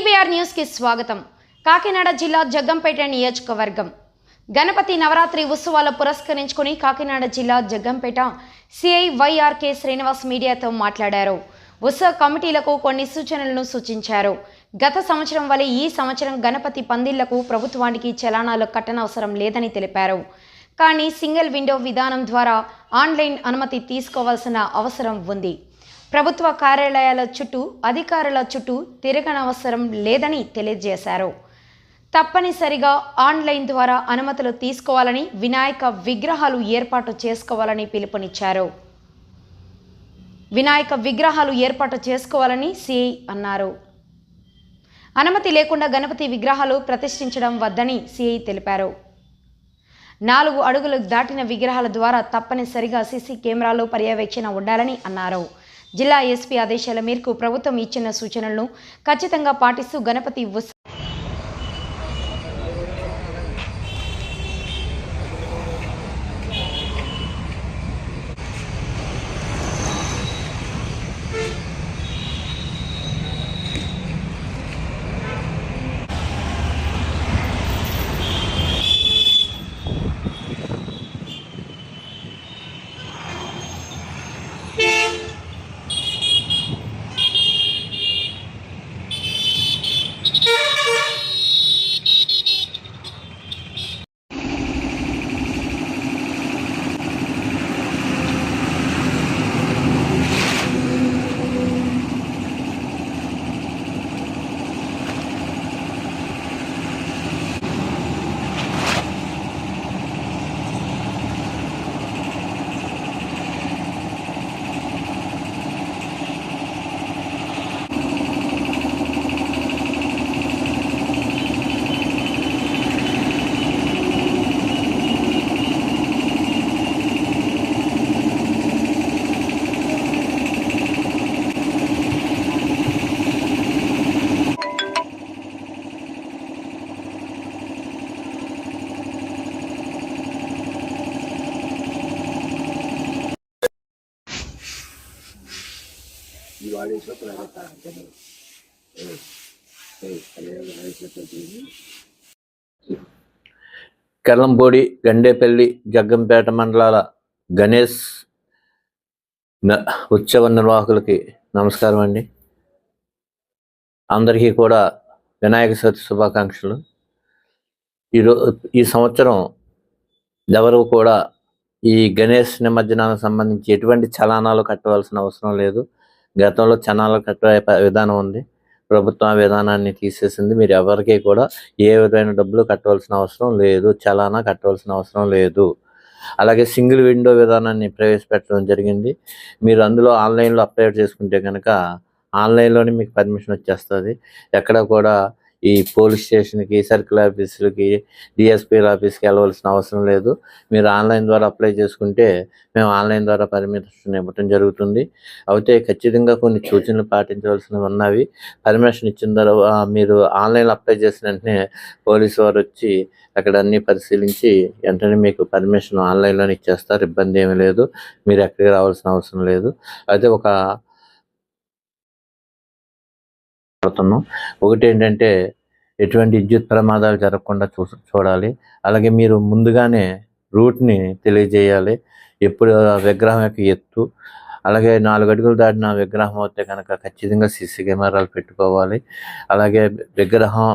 CBR న్యూస్కి స్వాగతం. కాకినాడ జిల్లా జగ్గంపేట నియోజకవర్గం. గణపతి నవరాత్రి ఉత్సవాలు పురస్కరించుకుని కాకినాడ జిల్లా జగ్గంపేట సిఐ వైఆర్కే శ్రీనివాస్ మీడియాతో మాట్లాడారు. ఉత్సవ కమిటీలకు కొన్ని సూచనలను సూచించారు. గత సంవత్సరం వలె ఈ సంవత్సరం గణపతి పందిళ్ళకు ప్రభుత్వానికి చలానాలు కట్టనవసరం లేదని తెలిపారు. కానీ సింగిల్ విండో విధానం ద్వారా ఆన్లైన్ అనుమతి తీసుకోవాల్సిన అవసరం ఉంది. ప్రభుత్వ కార్యాలయాల చుట్టూ అధికారుల చుట్టూ తిరగనవసరం లేదని తెలియజేశారు. తప్పనిసరిగా ఆన్లైన్ ద్వారా అనుమతులు తీసుకోవాలని వినాయక విగ్రహాలు ఏర్పాటు చేసుకోవాలని పిలుపునిచ్చారు. వినాయక విగ్రహాలు ఏర్పాటు చేసుకోవాలని సిఐ అన్నారు. అనుమతి లేకుండా గణపతి విగ్రహాలు ప్రతిష్ఠించడం వద్దని సిఐ తెలిపారు. నాలుగు అడుగులు దాటిన విగ్రహాల ద్వారా తప్పనిసరిగా సీసీ కెమెరాలు పర్యవేక్షణ ఉండాలని అన్నారు. జిల్లా ఎస్పీ ఆదేశాల మేరకు ప్రభుత్వం ఇచ్చిన సూచనలను ఖచ్చితంగా పాటిస్తూ గణపతి ఉత్సవ కెల్లంపూడి గండేపల్లి జగ్గంపేట మండలాల గణేష్ ఉత్సవ నిర్వాహకులకి నమస్కారం అండి. అందరికీ కూడా వినాయక చవితి శుభాకాంక్షలు. ఈరో ఈ సంవత్సరం ఎవరు కూడా ఈ గణేష్ నిమజ్జనానికి సంబంధించి ఎటువంటి చలానాలు కట్టవలసిన అవసరం లేదు. గతంలో చనాల కట్టే విధానం ఉంది. ప్రభుత్వం ఆ విధానాన్ని తీసేసింది. మీరు ఎవరికి కూడా ఏ విధమైన డబ్బులు కట్టవలసిన అవసరం లేదు. చలానా కట్టవలసిన అవసరం లేదు. అలాగే సింగిల్ విండో విధానాన్ని ప్రవేశపెట్టడం జరిగింది. మీరు అందులో ఆన్లైన్లో అప్లై చేసుకుంటే కనుక ఆన్లైన్లోనే మీకు పర్మిషన్ వచ్చేస్తుంది. ఎక్కడ కూడా ఈ పోలీస్ స్టేషన్కి సర్కిల్ ఆఫీసులకి డిఎస్పీల ఆఫీస్కి వెళ్ళవలసిన అవసరం లేదు. మీరు ఆన్లైన్ ద్వారా అప్లై చేసుకుంటే మేము ఆన్లైన్ ద్వారా పర్మిషన్ ఇవ్వటం జరుగుతుంది. అయితే ఖచ్చితంగా కొన్ని సూచనలు పాటించవలసినవి ఉన్నవి. పర్మిషన్ ఇచ్చిన తర్వాత మీరు ఆన్లైన్ అప్లై చేసిన వెంటనే పోలీసు వారు వచ్చి అక్కడ అన్ని పరిశీలించి వెంటనే మీకు పర్మిషన్ ఆన్లైన్లోనే ఇచ్చేస్తారు. ఇబ్బంది ఏమీ లేదు. మీరు ఎక్కడికి రావాల్సిన అవసరం లేదు. అయితే ఒక పడుతున్నాం ఒకటి ఏంటంటే ఎటువంటి విద్యుత్ ప్రమాదాలు జరగకుండా చూ చూడాలి. అలాగే మీరు ముందుగానే రూట్ని తెలియజేయాలి. ఎప్పుడు ఆ విగ్రహం యొక్క ఎత్తు అలాగే నాలుగు అడుగులు దాటిన విగ్రహం అయితే కనుక ఖచ్చితంగా సీసీ కెమెరాలు పెట్టుకోవాలి. అలాగే విగ్రహం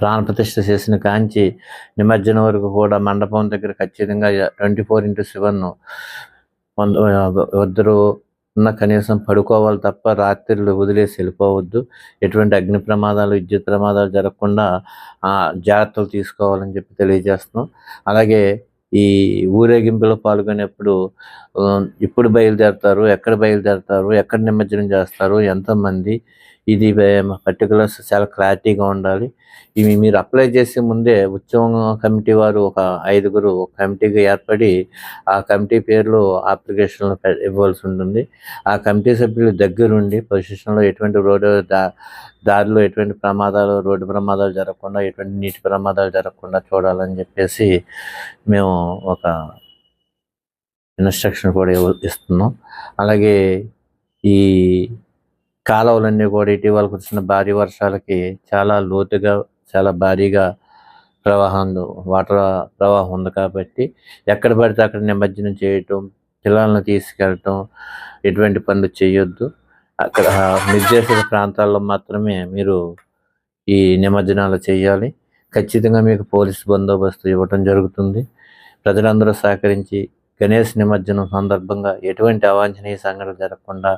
ప్రాణప్రతిష్ఠ చేసిన కాంచి నిమజ్జనం వరకు కూడా మండపం దగ్గర ఖచ్చితంగా ట్వంటీ ఫోర్ ఇంటూ సెవెన్ ఇద్దరు ఉన్న కనీసం పడుకోవాలి తప్ప రాత్రిళ్ళు వదిలేసి వెళ్ళిపోవద్దు. ఎటువంటి అగ్ని ప్రమాదాలు విద్యుత్ ప్రమాదాలు జరగకుండా జాగ్రత్తలు తీసుకోవాలని చెప్పి తెలియజేస్తున్నాం. అలాగే ఈ ఊరేగింపులో పాల్గొనేప్పుడు ఇప్పుడు ఎప్పుడు బయలుదేరతారు ఎక్కడ బయలుదేరతారు ఎక్కడ నిమజ్జనం చేస్తారు ఎంతమంది ఇది పర్టికులర్స్ చాలా క్లారిటీగా ఉండాలి. ఇవి మీరు అప్లై చేసే ముందే ఉత్సవం కమిటీ వారు ఒక ఐదుగురు ఒక కమిటీగా ఏర్పడి ఆ కమిటీ పేర్లు అప్లికేషన్లు ఇవ్వాల్సి ఉంటుంది. ఆ కమిటీ సభ్యులు దగ్గరుండి పొజిషన్లో ఎటువంటి రోడ్డు దారిలో ఎటువంటి ప్రమాదాలు రోడ్డు ప్రమాదాలు జరగకుండా ఎటువంటి నీటి ప్రమాదాలు జరగకుండా చూడాలని చెప్పేసి మేము ఒక ఇన్స్ట్రక్షన్ కూడా ఇవ్వ- ఇస్తున్నాం. అలాగే ఈ కాలువలన్నీ కూడా ఇటీవల కురిసిన భారీ వర్షాలకి చాలా లోతుగా చాలా భారీగా ప్రవాహం వాటర్ ప్రవాహం ఉంది కాబట్టి ఎక్కడ పడితే అక్కడ నిమజ్జనం చేయటం పిల్లలను తీసుకెళ్ళటం ఎటువంటి పనులు చేయొద్దు. అక్కడ నిర్దేశిత ప్రాంతాల్లో మాత్రమే మీరు ఈ నిమజ్జనాలు చేయాలి. ఖచ్చితంగా మీకు పోలీస్ బందోబస్తు ఇవ్వటం జరుగుతుంది. ప్రజలందరూ సహకరించి గణేష్ నిమజ్జనం సందర్భంగా ఎటువంటి అవాంఛనీయ సంఘటనలు జరగకుండా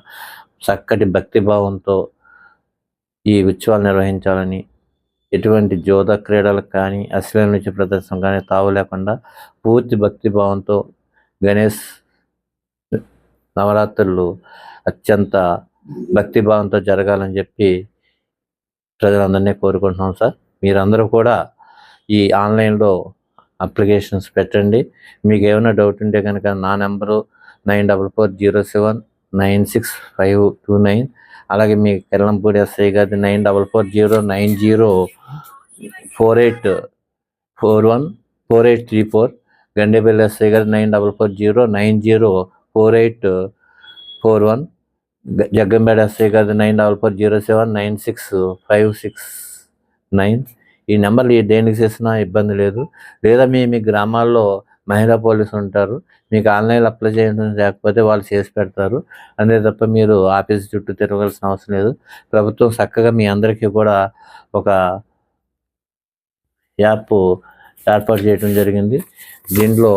చక్కటి భక్తిభావంతో ఈ ఉత్సవాలు నిర్వహించాలని ఎటువంటి జోద క్రీడలకు కానీ అశ్లీల నుంచి ప్రదర్శన కానీ తావు లేకుండా పూర్తి భక్తిభావంతో గణేష్ నవరాత్రులు అత్యంత భక్తిభావంతో జరగాలని చెప్పి ప్రజలందరినీ కోరుకుంటున్నాం సార్. మీరందరూ కూడా ఈ ఆన్లైన్లో అప్లికేషన్స్ పెట్టండి. మీకు ఏమైనా డౌట్ ఉంటే కనుక నా number nine double four zero seven nine six five two nine. అలాగే మీ కెల్లంపూడి ఎస్ఐ గారి nine double four zero nine zero four eight four one four eight three four. Gandepalli SI గారి nine double four zero nine zero four eight four one. Jaggampeta SI గారి nine double four zero seven nine six five six nine. ఈ నెంబర్లు ఈ దేనికి చేసినా ఇబ్బంది లేదు. లేదా మీ మీ గ్రామాల్లో మహిళా పోలీసు ఉంటారు. మీకు ఆన్లైన్ అప్లై చేయడం లేకపోతే వాళ్ళు చేసి పెడతారు. అంతే తప్ప మీరు ఆఫీస్ చుట్టూ తిరగాల్సిన అవసరం లేదు. ప్రభుత్వం చక్కగా మీ అందరికీ కూడా ఒక యాప్ ఏర్పాటు చేయడం జరిగింది. దీంట్లో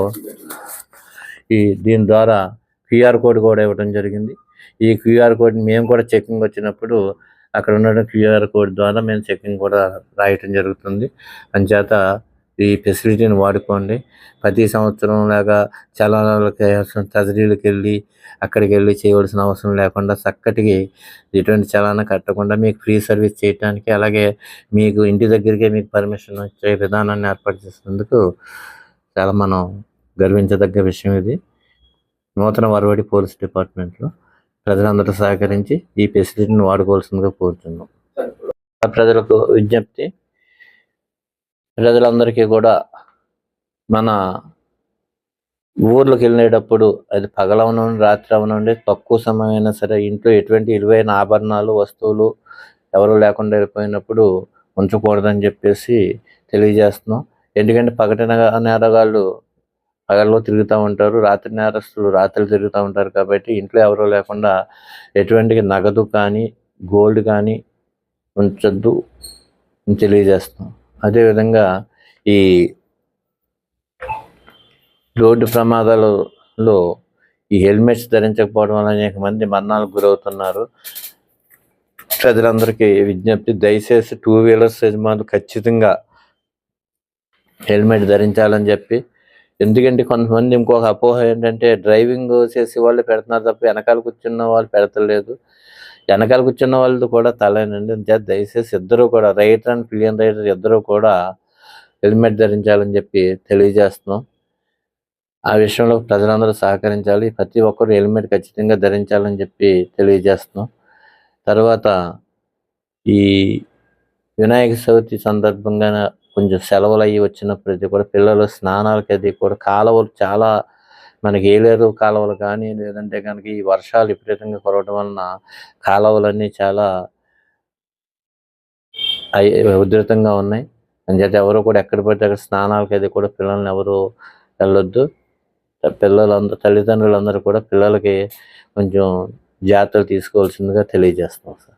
ఈ దీని ద్వారా క్యూఆర్ కోడ్ కూడా ఇవ్వడం జరిగింది. ఈ క్యూఆర్ కోడ్ మేము కూడా చెక్కింగ్ వచ్చినప్పుడు అక్కడ ఉన్న క్యూఆర్ కోడ్ ద్వారా మేము చెకింగ్ కూడా రాయటం జరుగుతుంది. అంచేత ఈ ఫెసిలిటీని వాడుకోండి. ప్రతి సంవత్సరం లాగా చలనాలకి తదిరీలకు వెళ్ళి అక్కడికి వెళ్ళి చేయవలసిన అవసరం లేకుండా చక్కటికి ఎటువంటి చలానా కట్టకుండా మీకు ఫ్రీ సర్వీస్ చేయడానికి అలాగే మీకు ఇంటి దగ్గరికే మీకు పర్మిషన్ వచ్చే విధానాన్ని ఏర్పాటు చేసినందుకు చాలా మనం గర్వించదగ్గ విషయం ఇది. నూతన వరవడి పోలీస్ డిపార్ట్మెంట్లో ప్రజలందరూ సహకరించి ఈ ఫెసిలిటీని వాడుకోవాల్సిందిగా కోరుతున్నాం ప్రజలకు విజ్ఞప్తి ప్రజలందరికీ కూడా మన ఊర్లోకి వెళ్ళేటప్పుడు అది పగలవనండి రాత్రి అవనండి తక్కువ సమయం అయినా సరే ఇంట్లో ఎటువంటి విలువైన ఆభరణాలు వస్తువులు ఎవరు లేకుండా వెళ్ళిపోయినప్పుడు ఉంచకూడదని చెప్పేసి తెలియజేస్తున్నాం. ఎందుకంటే పగటి నేరగాళ్ళు పగల్లో తిరుగుతూ ఉంటారు రాత్రి నేరస్తులు రాత్రి తిరుగుతూ ఉంటారు కాబట్టి ఇంట్లో ఎవరు లేకుండా ఎటువంటి నగదు కానీ గోల్డ్ కానీ ఉంచొద్దు తెలియజేస్తున్నాం. అదేవిధంగా ఈ రోడ్డు ప్రమాదాలలో ఈ హెల్మెట్స్ ధరించకపోవడం వల్ల అనేక మంది మరణాలకు గురవుతున్నారు. ప్రజలందరికీ విజ్ఞప్తి దయచేసి టూ వీలర్స్ యజమానులు ఖచ్చితంగా హెల్మెట్ ధరించాలని చెప్పి. ఎందుకంటే కొంతమంది ఇంకొక అపోహ ఏంటంటే డ్రైవింగ్ చేసి వాళ్ళు పెడుతున్నారు తప్ప వెనకాల కూర్చున్న వాళ్ళు పెడతలేదు. వెనకాల కూర్చున్న వాళ్ళది కూడా తలనండి దయచేసి ఇద్దరు కూడా రైటర్ అండ్ పిలియన్ రైటర్ ఇద్దరు కూడా హెల్మెట్ ధరించాలని చెప్పి తెలియజేస్తున్నాం. ఆ విషయంలో ప్రజలందరూ సహకరించాలి. ప్రతి ఒక్కరు హెల్మెట్ ఖచ్చితంగా ధరించాలని చెప్పి తెలియజేస్తున్నాం. తర్వాత ఈ వినాయక చవితి సందర్భంగా కొంచెం సెలవులు అయ్యి వచ్చినప్పుడు కూడా పిల్లలు స్నానాలకి అది కూడా కాలువలు చాలా మనకి ఏలేరు కాలువలు కానీ లేదంటే కనుక ఈ వర్షాలు విపరీతంగా కురవడం వలన కాలువలన్నీ చాలా ఉధృతంగా ఉన్నాయి. అంచేత ఎవరు కూడా ఎక్కడ పడితే అక్కడ స్నానాలకి అది కూడా పిల్లల్ని ఎవరు వెళ్ళొద్దు. పిల్లలందరూ తల్లిదండ్రులందరూ కూడా పిల్లలకి కొంచెం జాగ్రత్తలు తీసుకోవాల్సిందిగా తెలియజేస్తున్నాం సార్.